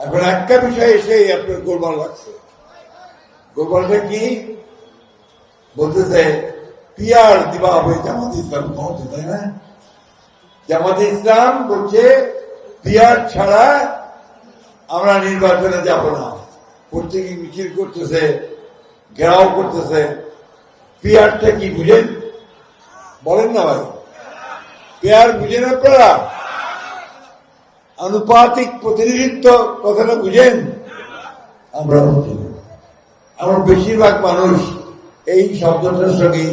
এখন একটা বিষয় এসে আপনার গোলমাল লাগছে গোলমালটা কি? বলতেছে, পিয়ার দিবা হবে জামাত ইসলাম ক্ষমতা তাই না? জামাত ইসলাম বলছে, পিয়ার ছাড়া আমরা নির্বাচনে যাব না। প্রত্যেকে মিছিল করতেছে, ঘেরাও করতেছে। পিয়ারটা কি বুঝেন? বলেন না ভাই। পেয়ার বুঝেন আপনারা? আনুপাতিক প্রতিনিধিত্ব কথাটা বুঝেন? আমরা বুঝি। আমরা বেশিরভাগ মানুষ এই শব্দটার সঙ্গে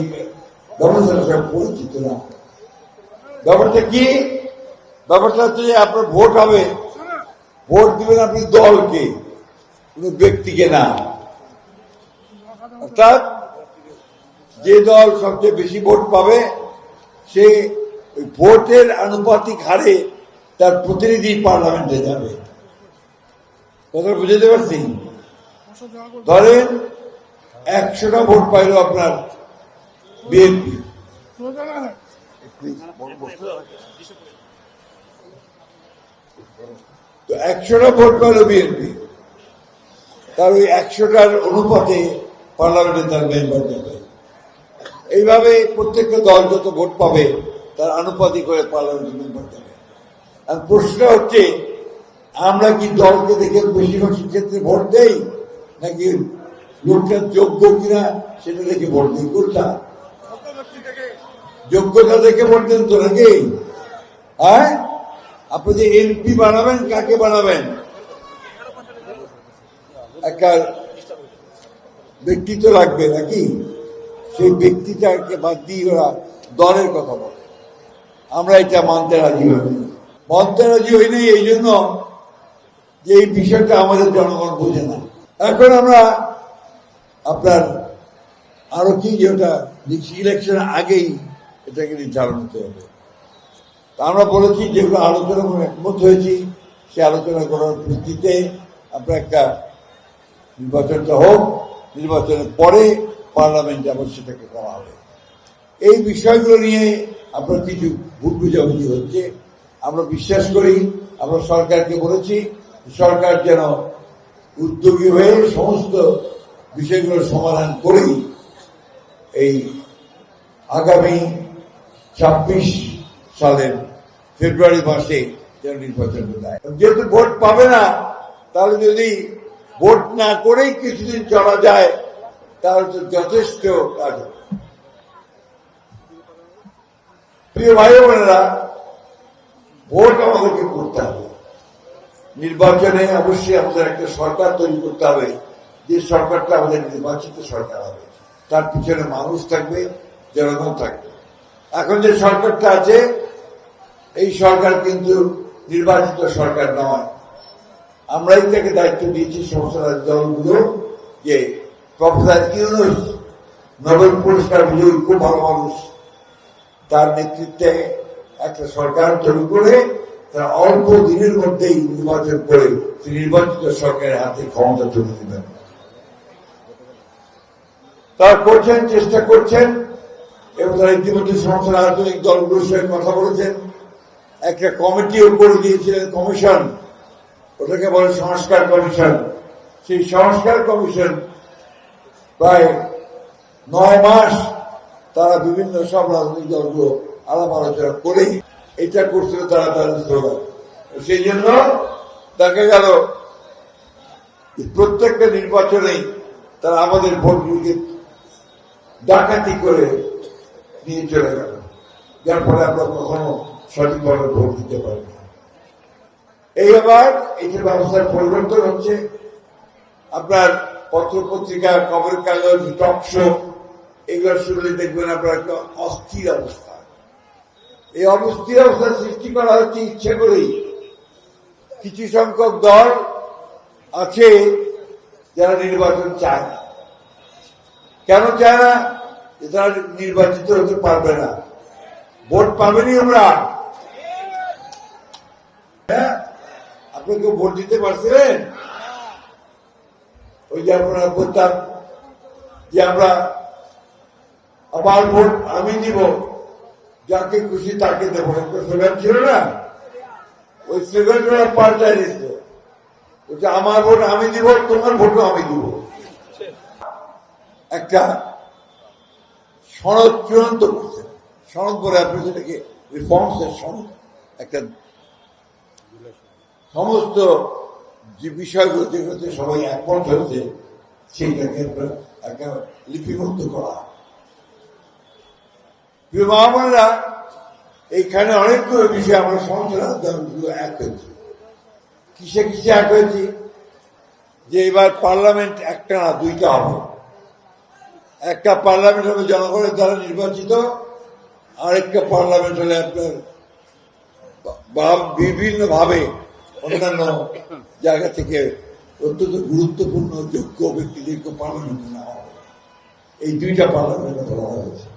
ব্যবস্থার সঙ্গে পরিচিত না। ব্যাপারটা কি? ব্যাপারটা হচ্ছে যে আপনার ভোট হবে। ভোট দিবেন আপনি দলকে, কোনো ব্যক্তিকে না। অর্থাৎ যে দল সবচেয়ে বেশি ভোট পাবে, সে ভোটের আনুপাতিক হারে তার প্রতিনিধি পার্লামেন্টে যাবে। কথা বুঝতে পারছি? ধরেন, একশোটা ভোট পাইল আপনার বিএনপি। একশোটা ভোট পাইল বিএনপি। তার ওই একশোটার অনুপাতে পার্লামেন্টে তার মেম্বার যাবে। এইভাবে প্রত্যেকটা দল যত ভোট পাবে, তার আনুপাতিক করে পার্লামেন্টের মেম্বার যাবে। প্রশ্ন হচ্ছে, আমরা কি দলকে দেখে বেশিরভাগ ক্ষেত্রে ভোট দেই? নাকি লোকটা যোগ্য কিনা সেটা দেখে ভোট দিই? কোনটা? যোগ্যতা দেখে ভোট দেন তো নাকি? হ্যাঁ? আপনি যে এমপি বানাবেন, কাকে বানাবেন? একটা ব্যক্তিত্ব লাগবে নাকি? সেই ব্যক্তিটাকে বাদ দিয়ে ওরা দলের কথা বলে। আমরা এটা মানতে রাজি হই। মানতে রাজি হইনি এই জন্য যে এই বিষয়টা আমাদের জনগণ বোঝে না। এখন আমরা আপনার আরও কি যেটা ইলেকশন আগেই এটাকে নির্ধারণ হতে হবে। আমরা বলেছি যেগুলো আলোচনা করে একমত হয়েছি, সে আলোচনা করার ভিত্তিতে আপনার একটা নির্বাচনটা হোক, নির্বাচনের পরে পার্লামেন্টে আবার সেটাকে করা হবে। এই বিষয়গুলো নিয়ে আপনার কিছু ভুল বুঝাবুঝি হচ্ছে। আমরা বিশ্বাস করি, আমরা সরকারকে বলেছি, সরকার যেন উদ্যোগী হয়ে সমস্ত বিষয়গুলোর সমাধান করেই এই আগামী ছাব্বিশ সালের ফেব্রুয়ারি মাসে যেন নির্বাচন যেহেতু ভোট পাবে না, তাহলে যদি ভোট না করেই কিছুদিন চলা যায়, তাহলে তো যথেষ্ট কাজ। প্রিয় ভাই বোনেরা ভোট আমাদেরকে করতে হবে। নির্বাচনে অবশ্যই আমাদের একটা সরকার তৈরি করতে হবে। যে সরকারটা আমাদের নির্বাচিত সরকার হবে। তার পিছনে মানুষ থাকবে, জনগণ থাকবে। এখন যে সরকারটা আছে, এই সরকার কিন্তু নির্বাচিত সরকার নয়। আমরাই তাকে দায়িত্ব দিয়েছি সমস্ত দলগুলো যে প্রফেসর ইউনুস, নোবেল পুরস্কার বিজয়ী খুব ভালো মানুষ তার নেতৃত্বে একটা সরকার তৈরি করে তারা অল্প দিনের মধ্যেই নির্বাচন করে নির্বাচিত সরকারের হাতে ক্ষমতা তুলে দিবেন। তারা করছেন, চেষ্টা করছেন এবং তারা ইতিমধ্যে সমস্ত রাজনৈতিক দলগুলোর সঙ্গে কথা বলেছেন। একটা কমিটিও করে দিয়েছিলেন কমিশন, ওটাকে বলে সংস্কার কমিশন। সেই সংস্কার কমিশন প্রায় নয় মাস তারা বিভিন্ন সব রাজনৈতিক দলগুলো আলাপ আলোচনা করেই এটা করছিল তারা তাদের সেই জন্য দেখা গেল প্রত্যেকটা নির্বাচনেই তারা আমাদের ভোটগুলিকে ডাকাতি করে নিয়ে চলে গেল। যার ফলে আমরা কখনো সঠিকভাবে ভোট দিতে পারি না। এই আবার যে ব্যবস্থার পরিবর্তন হচ্ছে। আপনার পত্র পত্রিকা খবর কাগজ টক শো, এগুলো শুনলে দেখবেন আপনার একটা অস্থির অবস্থা। এই অবস্থির অবস্থা সৃষ্টি করা হচ্ছে ইচ্ছে করেই। কিছু সংখ্যক দল আছে যারা নির্বাচন চায় না। কেন চায় না? তারা নির্বাচিত হতে পারবে না। ভোট পাবেনি আমরা। হ্যাঁ? আপনি কেউ ভোট দিতে পারছিলেন? ওই যে আমরা বলতাম যে আমরা আমার ভোট আমি দিব। যাকে খুশি তাকে দেবো। একটা স্লোগান ছিল না? ওই স্লোগানটা পাল্টাই দিচ্ছে বলছে, আমার ভোট আমি দিব, তোমার ভোটও আমি দিব। একটা সনদ চূড়ান্ত করছে। সনদ বলে আপনি সেটাকে রিফর্মসের সনদ। একটা সমস্ত যে বিষয়গুলো যেগুলোতে সবাই একমত হয়েছে, সেইটাকে একটা লিপিবদ্ধ করা। মহামারা এইখানে অনেকগুলো বিষয় আমরা সংসার এক হয়েছি। কিসে কিসে এক হয়েছি? যে এবার পার্লামেন্ট একটা না দুইটা হবে। একটা পার্লামেন্ট হবে জনগণের দ্বারা নির্বাচিত, আরেকটা পার্লামেন্ট হলে আপনার বা বিভিন্ন ভাবে অন্যান্য জায়গা থেকে অত্যন্ত গুরুত্বপূর্ণ, যোগ্য ব্যক্তিদেরকে পার্লামেন্টে নেওয়া হবে। এই দুইটা পার্লামেন্টের কথা বলা হয়েছে।